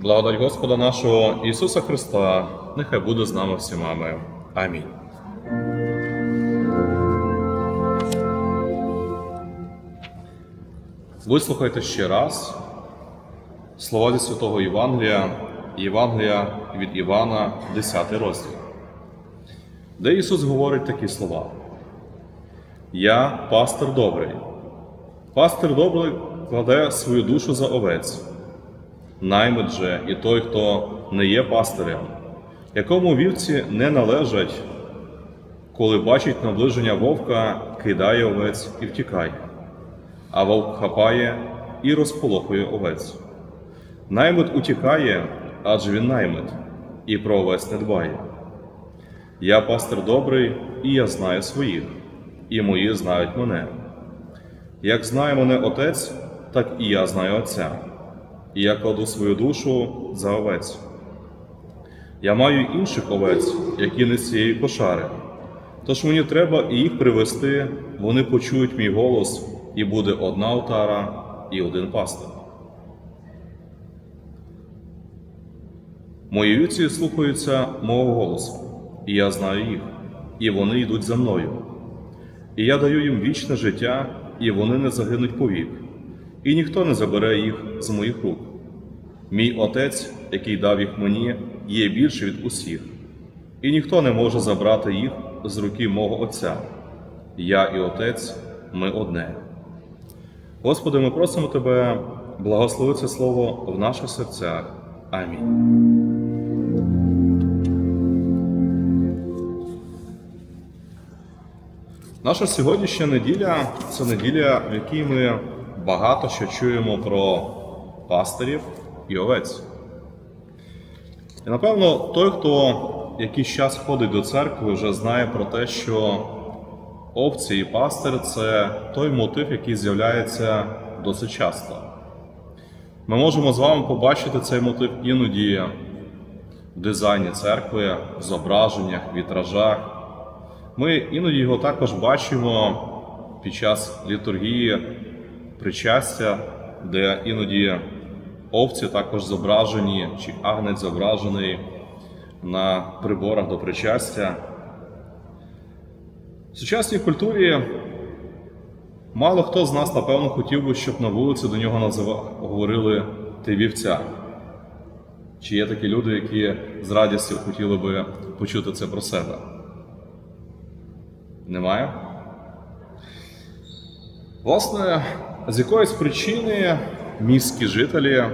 Благодать Господа нашого Ісуса Христа, нехай буде з нами всіма. Амінь. Вислухайте ще раз слова зі святого Євангелія, Євангелія від Івана, 10 розділ, де Ісус говорить такі слова. Я пастир добрий. Пастир добрий кладе свою душу за овець. Наймит же і той, хто не є пастирем, якому вівці не належать, коли бачить наближення вовка, кидає овець і втікає, а вовк хапає і розполохує овець. Наймит утікає, адже він наймит, і про овець не дбає. Я пастир добрий, і я знаю своїх, і мої знають мене. Як знає мене Отець, так і я знаю Отця, і я кладу свою душу за овець. Я маю інших овець, які не з цієї кошари. Тож мені треба і їх привести, вони почують мій голос, і буде одна отара і один пастир. Мої вівці слухаються мого голосу, і я знаю їх, і вони йдуть за мною. І я даю їм вічне життя, і вони не загинуть повік, і ніхто не забере їх з моїх рук. Мій отець, який дав їх мені, є більший від усіх, і ніхто не може забрати їх з руки мого Отця. Я і Отець ми одне. Господи, ми просимо Тебе, благослови це слово в наших серцях. Амінь. Наша сьогоднішня неділя це неділя, в якій ми багато що чуємо про пастирів і овець. І напевно, той, хто якийсь час ходить до церкви, вже знає про те, що овці і пастир це той мотив, який з'являється досить часто. Ми можемо з вами побачити цей мотив іноді в дизайні церкви, в зображеннях, вітражах. Ми іноді його також бачимо під час літургії причастя, де іноді овці також зображені, чи агнець зображений на приборах до причастя. В сучасній культурі мало хто з нас, напевно, хотів би, щоб на вулиці до нього назива... говорили ти вівця. Чи є такі люди, які з радістю хотіли би почути це про себе? Немає? Власне, з якоїсь причини міські жителі,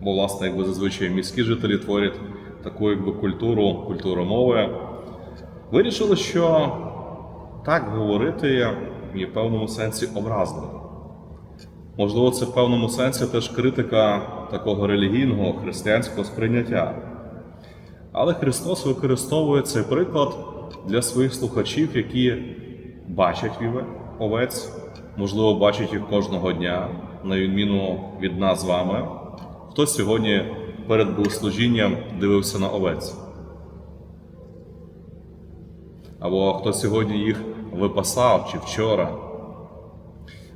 бо, власне, якби зазвичай міські жителі творять таку якби культуру, культуру мови, вирішили, що так говорити є в певному сенсі образливо. Можливо, це в певному сенсі теж критика такого релігійного християнського сприйняття. Але Христос використовує цей приклад для своїх слухачів, які бачать віве- овець, можливо, бачать їх кожного дня, на відміну від нас з вами. Хто сьогодні перед богослужінням дивився на овець? Або хто сьогодні їх випасав чи вчора?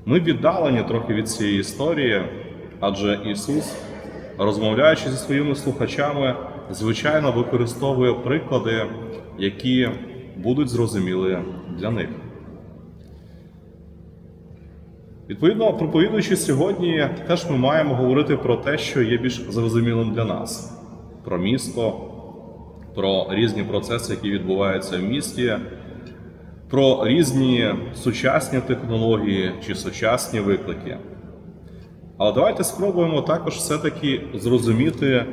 Ми віддалені трохи від цієї історії, адже Ісус, розмовляючи зі своїми слухачами, звичайно використовує приклади, які будуть зрозумілі для них. Відповідно, проповідуючи сьогодні, теж ми маємо говорити про те, що є більш зрозумілим для нас: про місто, про різні процеси, які відбуваються в місті, про різні сучасні технології чи сучасні виклики. Але давайте спробуємо також все-таки зрозуміти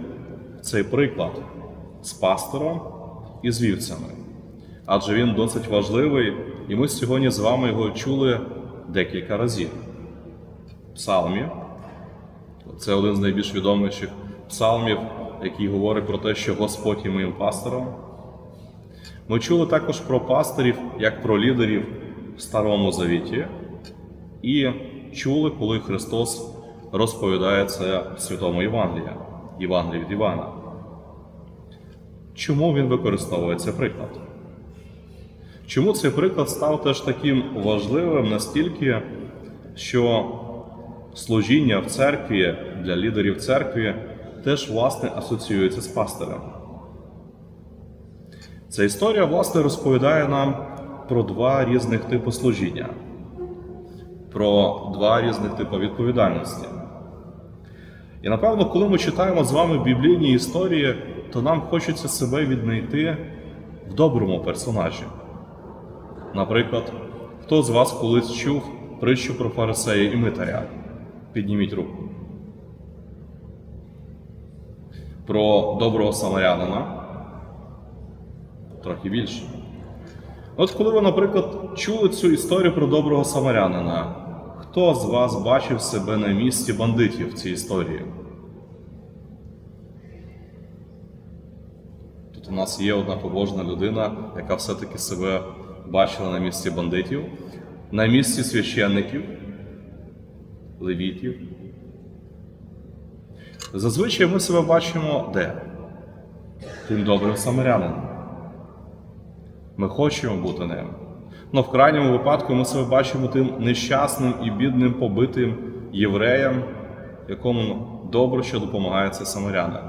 цей приклад з пастором і з вівцями. Адже він досить важливий, і ми сьогодні з вами його чули декілька разів. В Псалмі. Це один з найбільш відоміших псалмів, який говорить про те, що Господь є моїм пастором. Ми чули також про пастирів як про лідерів в Старому Завіті, і чули, коли Христос розповідає це в Святому Євангелії, Євангелії від Івана. Чому він використовує цей приклад? Чому цей приклад став теж таким важливим настільки, що служіння в церкві для лідерів церкві теж власне асоціюється з пастирем. Ця історія, власне, розповідає нам про два різних типи служіння, про два різних типи відповідальності. І напевно, коли ми читаємо з вами біблійні історії, то нам хочеться себе віднайти в доброму персонажі. Наприклад, хто з вас колись чув притчу про фарисея і митаря? Підніміть руку. Про доброго самарянина трохи більше. От коли ви, наприклад, чули цю історію про доброго самарянина, хто з вас бачив себе на місці бандитів в цій історії? Тут у нас є одна побожна людина, яка все-таки себе бачила на місці бандитів, на місці священників, левітів. Зазвичай ми себе бачимо де? Тим добрим самарянином. Ми хочемо бути ним. Но в крайньому випадку ми себе бачимо тим нещасним і бідним побитим євреєм, якому добре, що допомагає цей самарянин.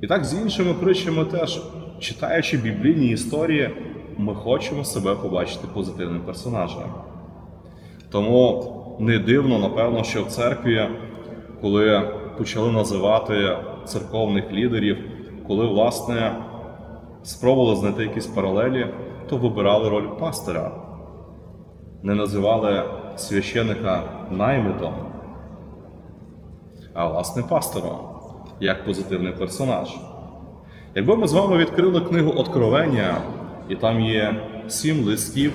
І так з іншими притчами теж, читаючи біблійні історії, ми хочемо себе побачити позитивним персонажем. Тому не дивно, напевно, що в церкві, коли почали називати церковних лідерів, коли, власне, спробували знайти якісь паралелі, то вибирали роль пастора. Не називали священика наймитом, а власне пастором, як позитивний персонаж. Якби ми з вами відкрили книгу Откровення, і там є сім листів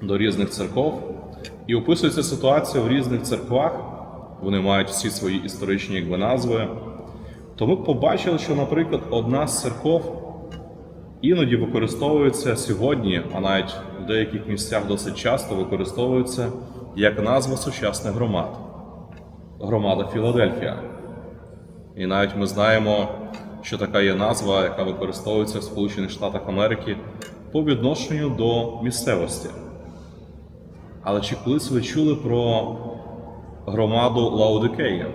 до різних церков, і описується ситуація в різних церквах, вони мають всі свої історичні якби, назви, то ми побачили, що, наприклад, одна з церков іноді використовується сьогодні, а навіть в деяких місцях досить часто використовується як назва сучасних громад. Громада Філадельфія. І навіть ми знаємо, що така є назва, яка використовується в Сполучених Штатах Америки по відношенню до місцевості. Але чи колись ви чули про громаду Лаудикея?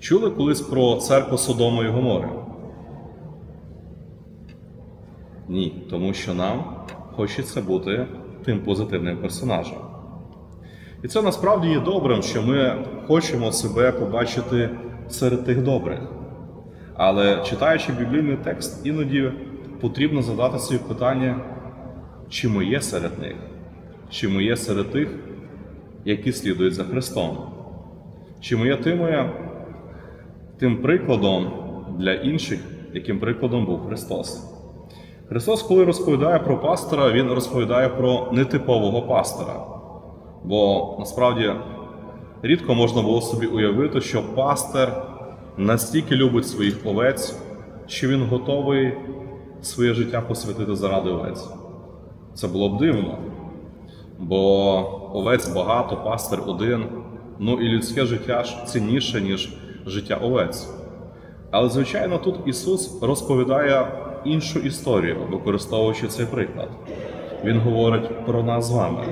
Чули колись про церкву Содому і Гомори? Ні, тому що нам хочеться бути тим позитивним персонажем. І це насправді є добрим, що ми хочемо себе побачити серед тих добрих. Але читаючи біблійний текст, іноді потрібно задати собі питання, чи ми є серед них, чи ми є серед тих, які слідують за Христом, чи ми є тими, тим прикладом для інших, яким прикладом був Христос. Христос, коли розповідає про пастора, Він розповідає про нетипового пастора. Бо насправді рідко можна було собі уявити, що пастир настільки любить своїх овець, що він готовий своє життя посвятити заради овець. Це було б дивно, бо овець багато, пастир один, ну і людське життя ж цінніше, ніж життя овець. Але, звичайно, тут Ісус розповідає іншу історію, використовуючи цей приклад. Він говорить про нас з вами.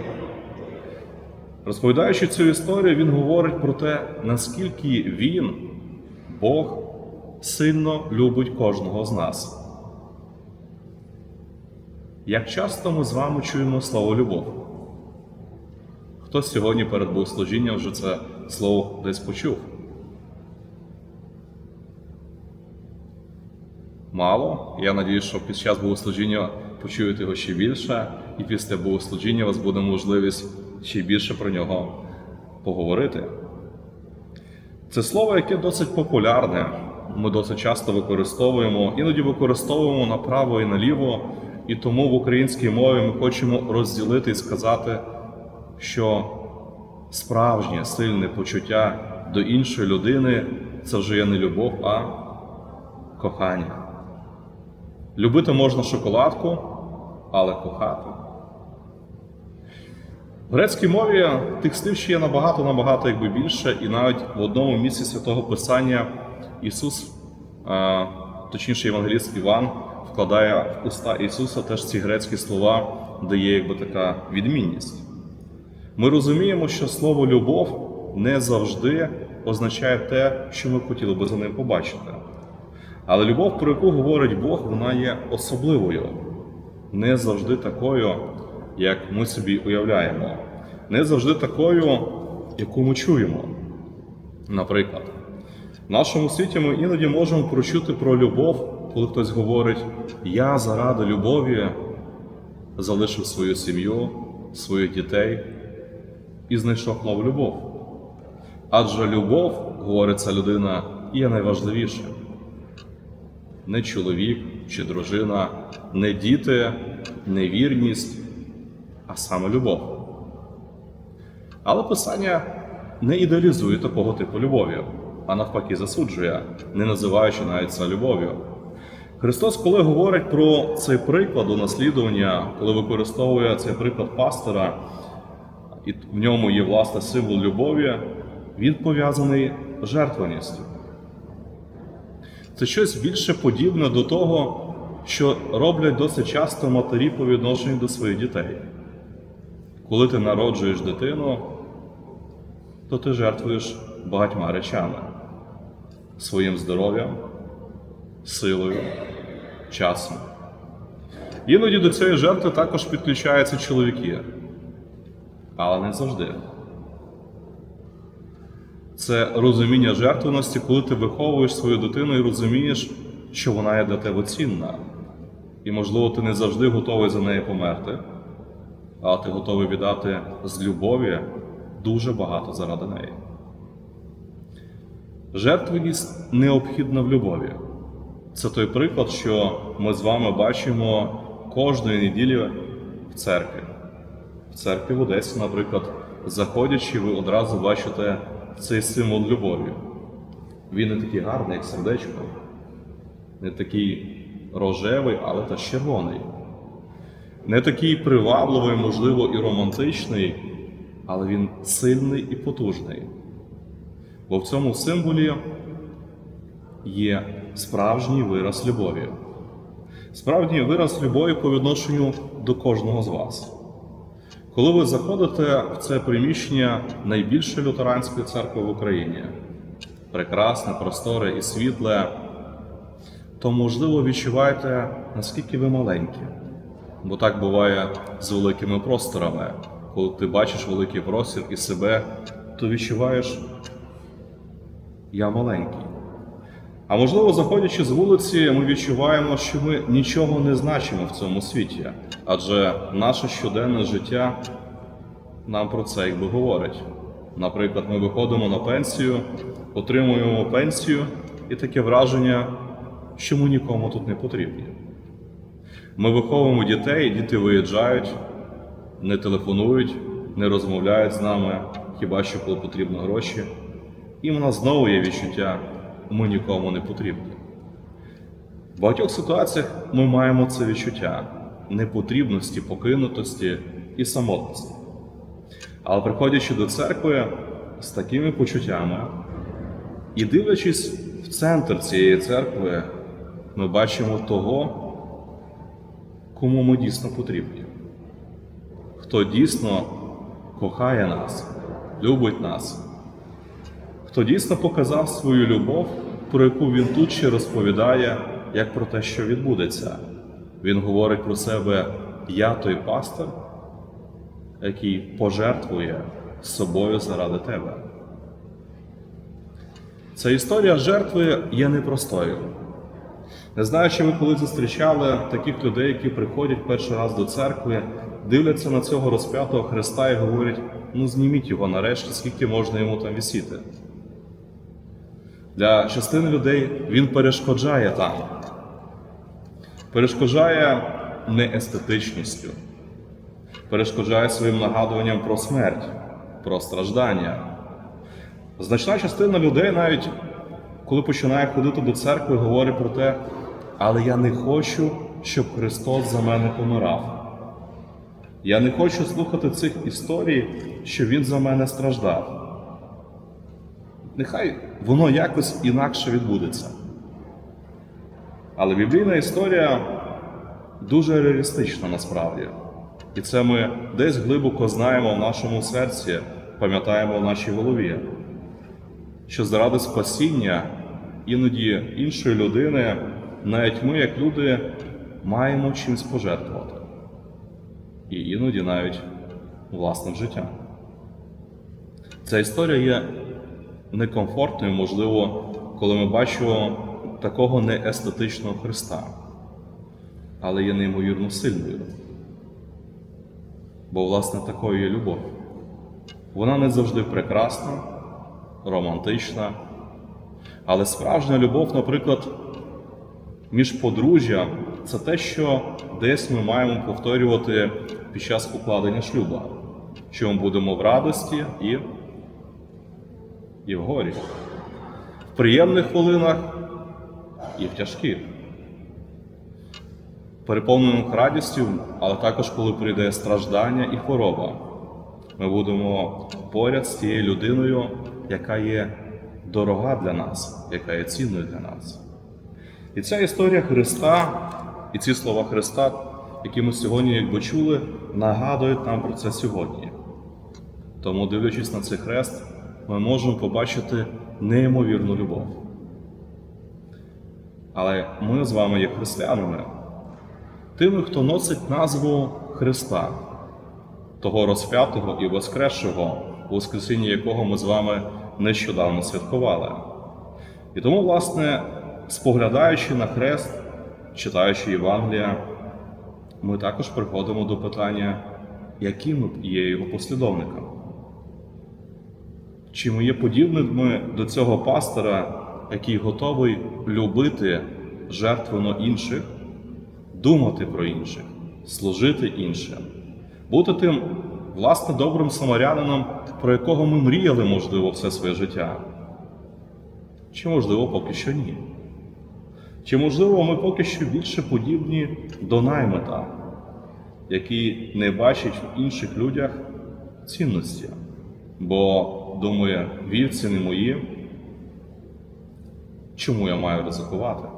Розповідаючи цю історію, він говорить про те, наскільки він, Бог, сильно любить кожного з нас. Як часто ми з вами чуємо слово любов? Хтось сьогодні перед богослужінням вже це слово десь почув? Мало. Я надію, що під час богослужіння почуєте його ще більше, і після богослужіння у вас буде можливість ще більше про нього поговорити. Це слово, яке досить популярне, ми досить часто використовуємо, іноді використовуємо направо і наліво, і тому в українській мові ми хочемо розділити і сказати, що справжнє сильне почуття до іншої людини це вже є не любов, а кохання. Любити можна шоколадку, але кохати. В грецькій мові тих слів ще є набагато-набагато якби більше, і навіть в одному місці святого Писання Ісус, точніше, Євангеліст Іван, вкладає в уста Ісуса теж ці грецькі слова, де є якби така відмінність. Ми розуміємо, що слово любов не завжди означає те, що ми хотіли би за ним побачити. Але любов, про яку говорить Бог, вона є особливою, не завжди такою, як ми собі уявляємо, не завжди такою, яку ми чуємо. Наприклад, в нашому світі ми іноді можемо прочути про любов, коли хтось говорить: Я заради любові залишив свою сім'ю, своїх дітей і знайшов нову любов. Адже любов, говорить ця людина, є найважливішим. Не чоловік чи дружина, не діти, не вірність, а саме любов. Але Писання не ідеалізує такого типу любові, а навпаки засуджує, не називаючи навіть це любов'ю. Христос, коли говорить про цей приклад у наслідування, коли використовує цей приклад пастора, і в ньому є власне символ любові, він пов'язаний жертвеністю. Це щось більше подібне до того, що роблять досить часто матері по відношенню до своїх дітей. Коли ти народжуєш дитину, то ти жертвуєш багатьма речами своїм здоров'ям, силою, часом. Іноді до цієї жертви також підключаються чоловіки, але не завжди. Це розуміння жертвеності, коли ти виховуєш свою дитину і розумієш, що вона є для тебе цінна. І, можливо, ти не завжди готовий за неї померти, але ти готовий віддати з любові дуже багато заради неї. Жертвеність необхідна в любові. Це той приклад, що ми з вами бачимо кожної неділі в церкві. В церкві в Одесі, наприклад, заходячи, ви одразу бачите цей символ любові. Він не такий гарний, як сердечко, не такий рожевий, але та червоний. Не такий привабливий, можливо, і романтичний, але він сильний і потужний. Бо в цьому символі є справжній вираз любові. Справжній вираз любові по відношенню до кожного з вас. Коли ви заходите в це приміщення найбільшої лютеранської церкви в Україні, прекрасне, просторе і світле, то можливо відчуваєте, наскільки ви маленькі. Бо так буває з великими просторами. Коли ти бачиш великий простір і себе, то відчуваєш, я маленький. А можливо, заходячи з вулиці, ми відчуваємо, що ми нічого не значимо в цьому світі, адже наше щоденне життя нам про це якби говорить. Наприклад, ми виходимо на пенсію, отримуємо пенсію, і таке враження, що ми нікому тут не потрібні. Ми виховуємо дітей, діти виїжджають, не телефонують, не розмовляють з нами, хіба що коли потрібно гроші. І в нас знову є відчуття, ми нікому не потрібні. В багатьох ситуаціях ми маємо це відчуття непотрібності, покинутості і самотності. Але приходячи до церкви з такими почуттями і дивлячись в центр цієї церкви, ми бачимо того, кому ми дійсно потрібні, хто дійсно кохає нас, любить нас, хто дійсно показав свою любов, про яку він тут ще розповідає, як про те, що відбудеться. Він говорить про себе Я той пастор, який пожертвує собою заради тебе. Ця історія жертви є непростою. Не знаю, чи ви коли зустрічали таких людей, які приходять перший раз до церкви, дивляться на цього розп'ятого Христа і говорять: ну зніміть його нарешті, скільки можна йому там вісіти. Для частини людей він перешкоджає там, перешкоджає неестетичністю, перешкоджає своїм нагадуванням про смерть, про страждання. Значна частина людей навіть коли починає ходити до церкви, говорить про те, але я не хочу, щоб Христос за мене помирав. Я не хочу слухати цих історій, що Він за мене страждав. Нехай воно якось інакше відбудеться. Але біблійна історія дуже реалістична насправді. І це ми десь глибоко знаємо в нашому серці, пам'ятаємо в нашій голові, що заради спасіння іноді іншої людини, навіть ми, як люди, маємо чимось пожертвувати. І іноді навіть власним життям. Ця історія є некомфортною, можливо, коли ми бачимо такого неестетичного Христа, але є неймовірно сильною. Бо, власне, такою є любов. Вона не завжди прекрасна, романтична, але справжня любов, наприклад, між подружжям це те, що десь ми маємо повторювати під час укладення шлюба, що ми будемо в радості і, і в горі, в приємних хвилинах і в тяжких. Переповнених радістю, але також коли прийде страждання і хвороба, ми будемо поряд з тією людиною, яка є дорога для нас, яка є цінною для нас. І ця історія Христа, і ці слова Христа, які ми сьогодні якби чули, нагадують нам про це сьогодні. Тому, дивлячись на цей хрест, ми можемо побачити неймовірну любов. Але ми з вами є християнами, тими, хто носить назву Христа, того розп'ятого і воскресшого, Воскресіння якого ми з вами нещодавно святкували. І тому, власне, споглядаючи на хрест, читаючи Євангелія, ми також приходимо до питання, яким є його послідовником. Чи ми є подібними до цього пастора, який готовий любити жертвено інших, думати про інших, служити іншим, бути тим, власне, добрим самарянином, про якого ми мріяли, можливо, все своє життя? Чи, можливо, поки що ні? Чи, можливо, ми поки що більше подібні до наймита, який не бачить в інших людях цінності, бо думає, вівці не мої, чому я маю ризикувати?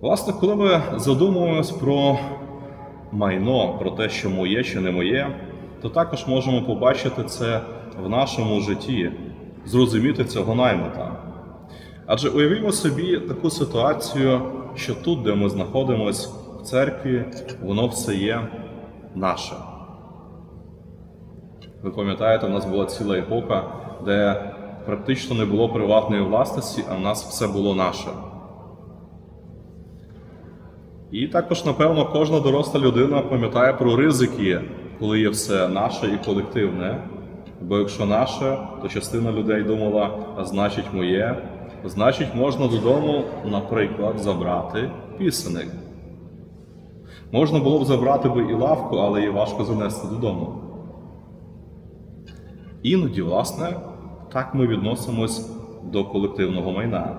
Власне, коли ми задумуємось про майно, про те, що моє чи не моє, то також можемо побачити це в нашому житті, зрозуміти цього наймита. Адже уявімо собі таку ситуацію, що тут, де ми знаходимося в церкві, воно все є наше. Ви пам'ятаєте, у нас була ціла епоха, де практично не було приватної власності, а в нас все було наше. І також, напевно, кожна доросла людина пам'ятає про ризики, коли є все наше і колективне. Бо якщо наше, то частина людей думала, а значить моє, значить можна додому, наприклад, забрати пісенник. Можна було б забрати би і лавку, але її важко занести додому. Іноді, власне, так ми відносимось до колективного майна.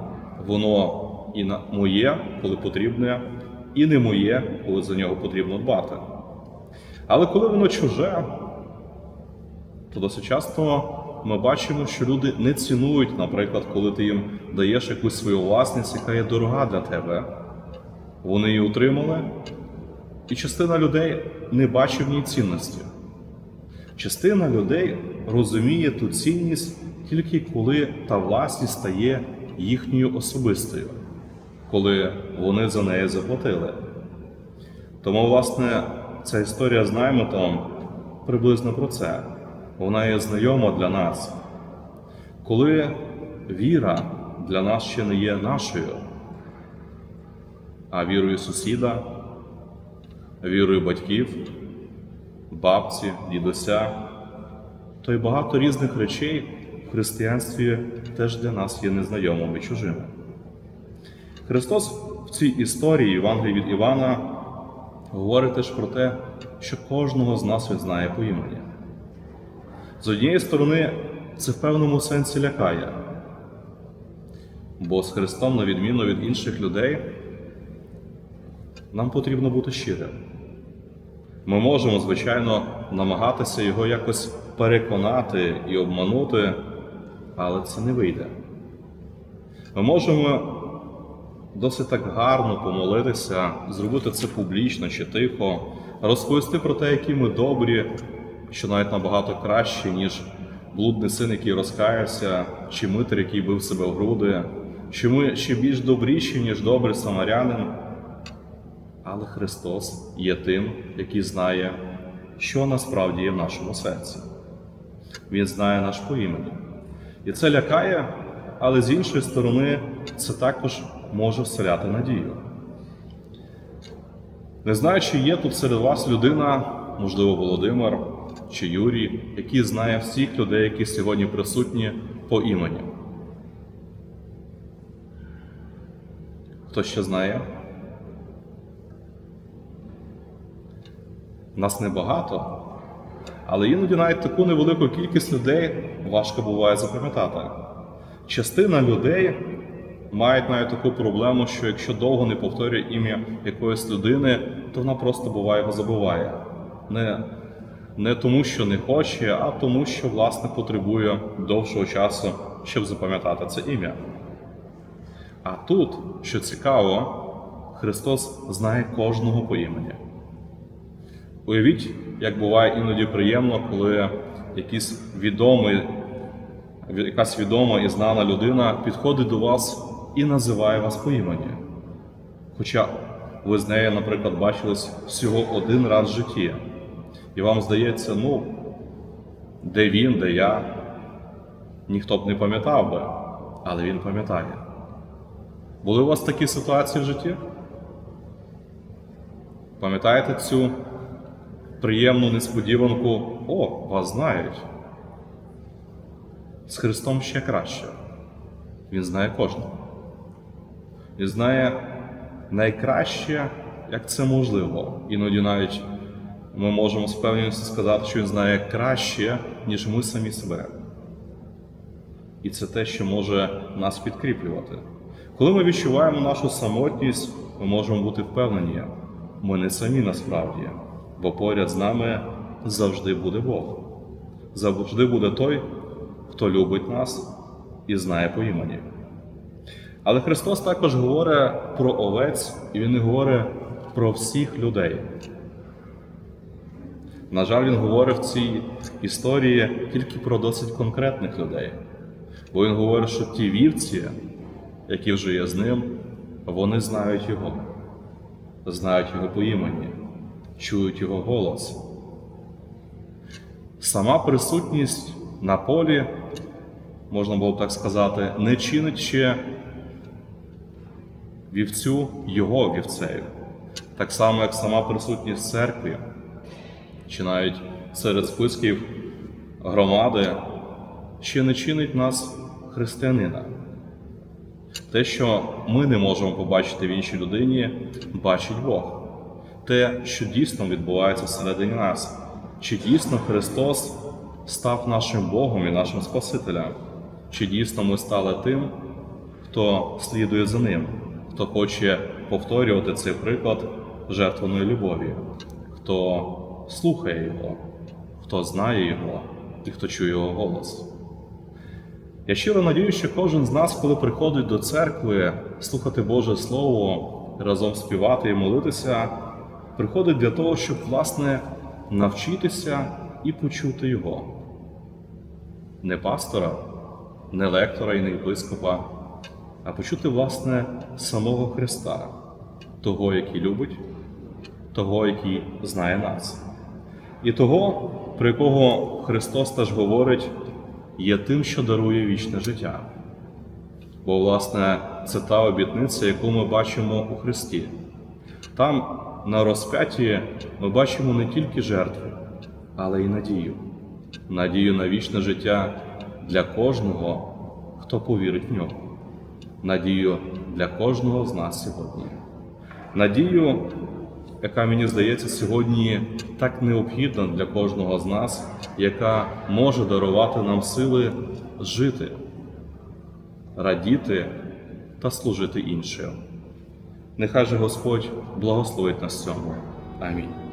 Воно і на моє, коли потрібне, і не моє, коли за нього потрібно дбати. Але коли воно чуже, то досить часто ми бачимо, що люди не цінують, наприклад, коли ти їм даєш якусь свою власність, яка є дорога для тебе. Вони її отримали, і частина людей не бачить в ній цінності. Частина людей розуміє ту цінність тільки коли та власність стає їхньою особистою, коли вони за неї заплатили. Тому, власне, ця історія з наймитом приблизно про це. Вона є знайома для нас. Коли віра для нас ще не є нашою, а вірою сусіда, вірою батьків, бабці, дідуся, то й багато різних речей в християнстві теж для нас є незнайомими чужими. Христос в цій історії Євангелії від Івана говорить теж про те, що кожного з нас він знає по імені. З однієї сторони, це в певному сенсі лякає, бо з Христом, на відміну від інших людей, нам потрібно бути щирим. Ми можемо, звичайно, намагатися його якось переконати і обманути, але це не вийде. Ми можемо досить так гарно помолитися, зробити це публічно чи тихо, розповісти про те, які ми добрі, що навіть набагато краще, ніж блудний син, який розкаявся, чи митер, який бив себе в груди, що ми ще більш добріші, ніж добрий самарянин. Але Христос є тим, який знає, що насправді є в нашому серці. Він знає наш по імені. І це лякає, але з іншої сторони, це також може вселяти надію. Не знаю, чи є тут серед вас людина, можливо, Володимир чи Юрій, який знає всіх людей, які сьогодні присутні по імені. Хто ще знає? Нас небагато, але іноді навіть таку невелику кількість людей важко буває запам'ятати. Частина людей мають навіть таку проблему, що якщо довго не повторює ім'я якоїсь людини, то вона просто буває його забуває. Не, не тому, що не хоче, а тому, що власне потребує довшого часу, щоб запам'ятати це ім'я. А тут, що цікаво, Христос знає кожного по імені. Уявіть, як буває іноді приємно, коли якийсь відомий, якась відома і знана людина підходить до вас і називає вас по імені. Хоча ви з нею, наприклад, бачились всього один раз в житті, і вам здається, ну, де він, де я, ніхто б не пам'ятав би, але він пам'ятає. Були у вас такі ситуації в житті? Пам'ятаєте цю приємну несподіванку, о, вас знають. З Христом ще краще. Він знає кожного. Він знає найкраще, як це можливо. Іноді навіть ми можемо з певністю сказати, що він знає краще, ніж ми самі себе. І це те, що може нас підкріплювати. Коли ми відчуваємо нашу самотність, ми можемо бути впевнені, ми не самі насправді бо поряд з нами завжди буде Бог. Завжди буде той, хто любить нас і знає по імені. Але Христос також говорить про овець, і Він не говорить про всіх людей. На жаль, Він говорить в цій історії тільки про досить конкретних людей. Бо Він говорить, що ті вівці, які вже є з ним, вони знають Його, знають Його по імені чують його голос. Сама присутність на полі, можна було б так сказати, не чинить ще вівцю його вівцею, так само, як сама присутність церкві, чи навіть серед списків громади, ще не чинить нас християнина. Те, що ми не можемо побачити в іншій людині, бачить Бог те, що дійсно відбувається всередині нас, чи дійсно Христос став нашим Богом і нашим Спасителем, чи дійсно ми стали тим, хто слідує за Ним, хто хоче повторювати цей приклад жертвеної любові, хто слухає Його, хто знає Його і хто чує Його голос. Я щиро надію, що кожен з нас, коли приходить до церкви слухати Боже Слово, разом співати і молитися, приходить для того, щоб, власне, навчитися і почути Його. Не пастора, не лектора і не єпископа, а почути, власне, самого Христа, того, який любить, того, який знає нас. І того, про якого Христос теж говорить, є тим, що дарує вічне життя. Бо, власне, це та обітниця, яку ми бачимо у Христі. Там на розп'ятті ми бачимо не тільки жертви, але й надію, надію на вічне життя для кожного, хто повірить в нього, надію для кожного з нас сьогодні. Надію, яка мені здається сьогодні так необхідна для кожного з нас, яка може дарувати нам сили жити, радіти та служити іншим. Нехай же Господь благословить нас цьому. Амінь.